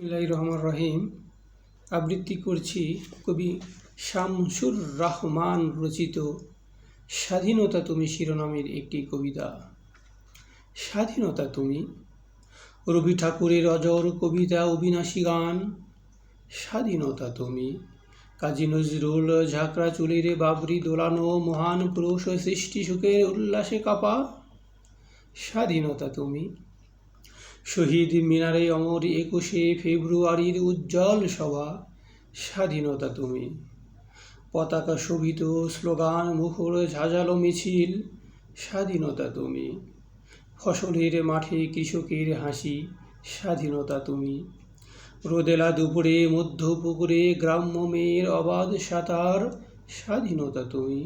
রহমান রহিম আবৃত্তি করছি কবি শামসুর রহমান রচিত স্বাধীনতা তুমি শিরোনামের একটি কবিতা। স্বাধীনতা তুমি, রবি ঠাকুরের অজর কবিতা অবিনাশী গান। স্বাধীনতা তুমি, কাজী নজরুল ঝাঁকড়া চুলিরে বাবরি দোলানো মহান পুরুষ সৃষ্টি সুখের উল্লাসে কাপা। স্বাধীনতা তুমি শহীদ মিনারে অমর একুশে ফেব্রুয়ারির উজ্জ্বল সভা, স্বাধীনতা তুমি। পতাকা শোভিত, স্লোগান, মুখর, ঝাঁঝালো মিছিল, স্বাধীনতা তুমি। ফসলের মাঠে কৃষকের হাসি, স্বাধীনতা তুমি। রোদেলা দুপুরে, মধ্য পুকুরে, গ্রাম্য মেয়ের অবাধ সাঁতার, স্বাধীনতা তুমি।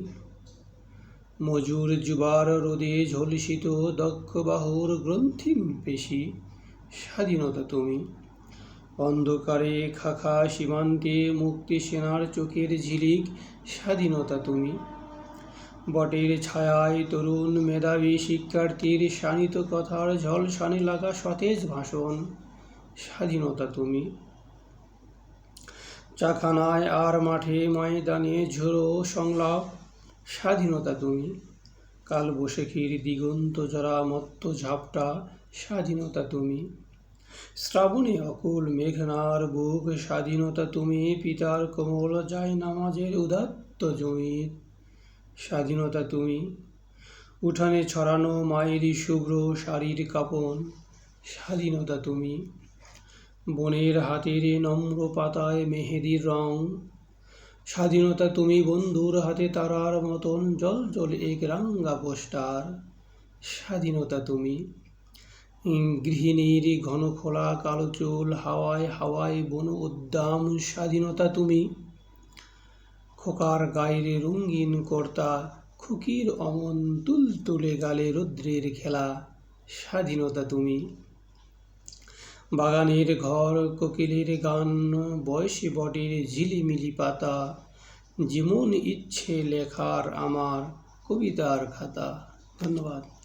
মজুর যুবার রোদে ঝলসিত দক্ষ বাহুর গ্রন্থিম পেশি স্বাধীনতা তুমি। অন্ধকারে খাখা সীমান্তে, মুক্তি সেনার চোখের ঝিলিক, স্বাধীনতা তুমি। বটের ছায়ায় তরুণ মেধাবী শিক্ষার্থীর শানিত কথার ঝলসানে লাগা সতেজ ভাষণ, স্বাধীনতা তুমি। চাখানায় আর মাঠে ময়দানে ঝোড়ো সংলাপ, স্বাধীনতা তুমি। কাল দিগন্ত জরা মত্ত ঝাপটা স্বাধীনতা তুমি। শ্রাবণে অকুল মেঘনার বুক, স্বাধীনতা তুমি। পিতার কোমল যায় নামাজের উদাত্ত জমির। স্বাধীনতা তুমি। উঠানে ছড়ানো মায়েরই শুভ্র শাড়ির কাপন। স্বাধীনতা তুমি। বনের হাতের নম্র পাতায় মেহেদির রং। স্বাধীনতা তুমি বন্ধুর হাতে তারার মতন, জল জল এক রাঙ্গা পোস্টার। স্বাধীনতা তুমি। গৃহিণীর ঘন খোলা কালো চুল হাওয়ায় হাওয়ায় বন উদ্দাম স্বাধীনতা তুমি। খোকার গায়ের রঙিন কর্তা, খুকির অমন তুল তুলে গালে রৌদ্রের খেলা, স্বাধীনতা তুমি। বাগানের ঘর, কোকিলের গান, বয়সী বটের ঝিলিমিলি পাতা, যেমন ইচ্ছে লেখার আমার কবিতার খাতা। ধন্যবাদ।